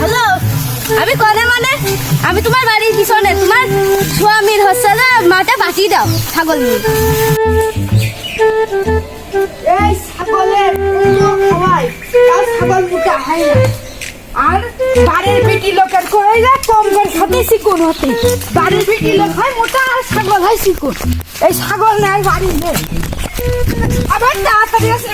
Hello, আমি কনে মানে? আমি তোমার বাড়ির পিছনে, তোমার স্বামীর না মাঠে বাঁচিয়ে দাও, ছাগল ছাগল মোটা হয় না। আর বাড়ির বেটি লোকের করে যা কম করে খাতে শিকুন হতে। বাড়ির বেটি লোক হয় মোটা আর ছাগল হয় শিকুন এই ছাগল নেয় বাড়ি নেই আবার তাড়াতাড়ি আসে।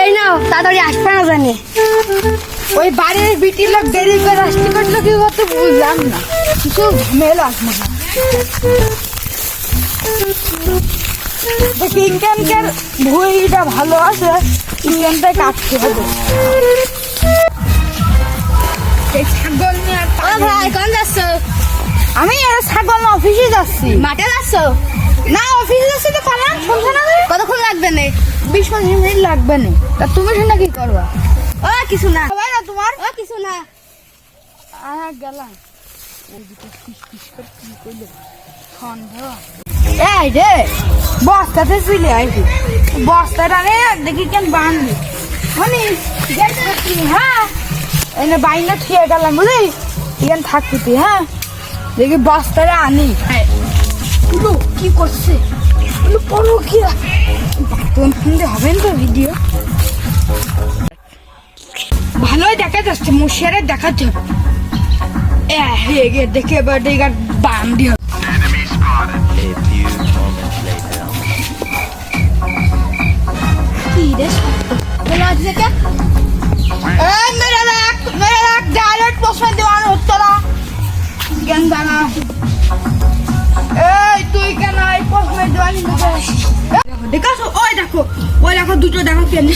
এই নাও তাড়াতাড়ি আসবে না জানি। ওই বাড়ির বিটি লোক দেরি করে আসতে পারল কি করতে বুঝলাম না। কিছু ঝামেলা আসবে দেখি ইনকামটার ভুঁইটা ভালো আছে ইনকামটা কাটতে হবে। ছাগল নিয়ে কোন যাচ্ছ? আমি আর ছাগল না অফিসে যাচ্ছি। মাঠে যাচ্ছ? না অফিসে যাচ্ছি তো পালাম শুনছে না কতক্ষণ লাগবে না? বিশ পঁচিশ মিনিট লাগবে না। তা তুমি শুনে কি করবা? ও কিছু না। হবে না তোমার? ও কিছু না। আয়া গেলাম। এই রে বস্তাতে চলে আইছি বস্তাটা রে দেখি কেন বান্ধি মানে হ্যাঁ? এনে বাইনা ঠিয়ে গেলাম বুঝলি এখানে থাকবি তুই হ্যাঁ? দেখি বস্তাটা আনি। পুরো কি করছে? পুরো পড়ো কি? হবে না তো ভিডিও ভালোই দেখা যাচ্ছে মুশিয়ারে দেখাচ্ছে হবে দেখে এবার later. কি রে বলো আজ থেকে এই মেরে দেখ মেরে দেখ ডাইরেক্ট প্রশ্ন দেওয়ার হচ্ছে না জ্ঞান জানা? এই তুই কেন এই প্রশ্ন দেখো দেখো ওই দেখো ওই দেখো দুটো দেখো কেন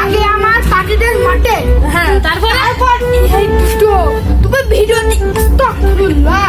আগে আমার পাখিদের মাঠে হ্যাঁ তারপরে তারপর তুমি ভিডিও আস্তাগফিরুল্লাহ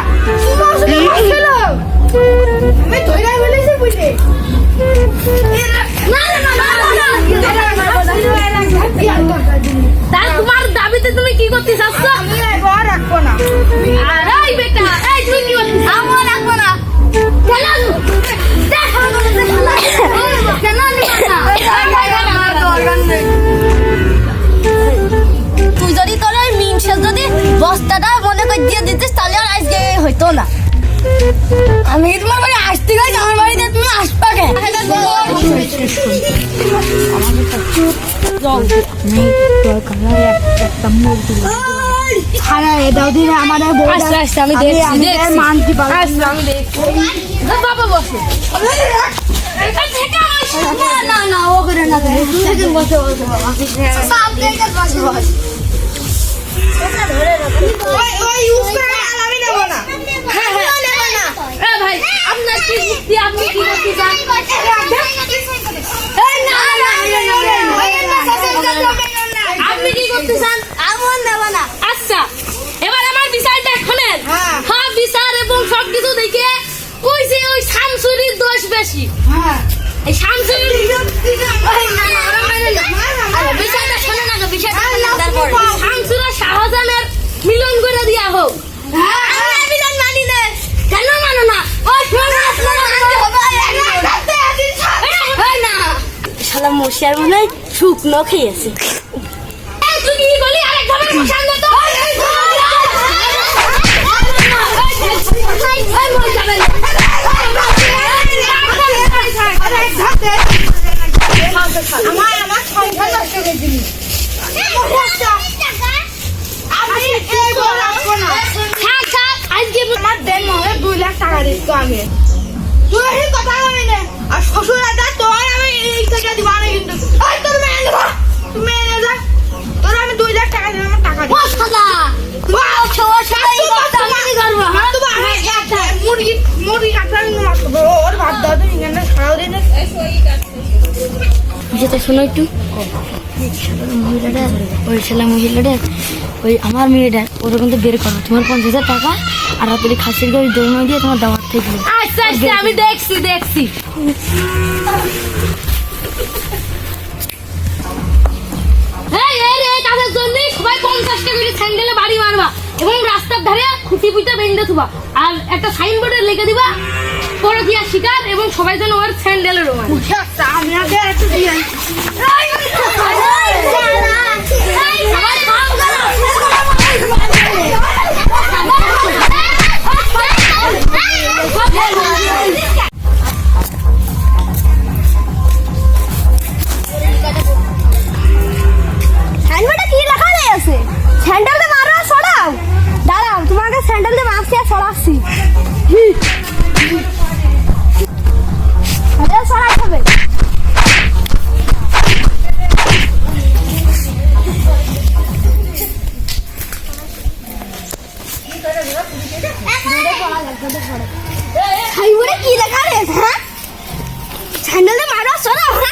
আজকে না। আমি তোমার বাড়ি আসতে গেছি আমার বাড়িতে তুমি আসবা কে খানা এটাও দিলে আমার বউ আমি দেখছি, আমি দেখছি। মানতে পারব আমি দেখছি। বাবা বসে। না না ও করে না বসে বসে বাবা সব ওই ওই নেব না হ্যাঁ হ্যাঁ এ ভাই আপনার কি যুক্তি আপনি কি করতে চান এই না না আপনি কি করতে চান আমার নেব না আচ্ছা এবার আমার বিচারটা শোনেন হ্যাঁ। হ্যাঁ বিচার এবং সবকিছু দেখে কইছে ওই শামসুরির দোষ বেশি হ্যাঁ এই শামসুরির আরে বিষয়টা শোনে না গো, বিষয়টা তারপর শামসুর শাহজাহানের মিলন করে দিয়া হোক আমরা মিলন মানি না কেন মানো না ওই শোনো না, শোনো না। শালা মশিয়ার মনে হয় শুকনো খেয়েছে তুই কি বলি আরেক ভাবে মশার মতো আমার আমার সংসার নষ্ট করে দিলি আমি এই বউ রাখব না থাক থাক আজকে আমার দেন মনে দুই লাখ টাকা দিচ্ছ আমি তুই কথা বলি না আর শ্বশুর আমি এই টাকা দিব আমি যেটা শোনো একটু। মহিলাটা ওই ছেলে মহিলাটা ওই আমার মেয়েটা ওরা কিন্তু বের করো। তোমার পঞ্চাশ হাজার টাকা আর রাত্রে খাসির গাড়ি দৌড় দিয়ে তোমার দাওয়াত থেকে আচ্ছা আচ্ছা আমি দেখছি দেখছি। এই এই রে কাজের জন্য সবাই পঞ্চাশ টাকা করে স্যান্ডেলে বাড়ি মারবা এবং রাস্তার ধারে খুঁটি পুঁতে বেঁধে থুবা। আর একটা সাইনবোর্ডে লিখে দিবা পরকিয়া শিকার এবং সবাই যেন ওর স্যান্ডেলের রোমান আমি আগে একটু দিয়ে সাইবোর্ডে কি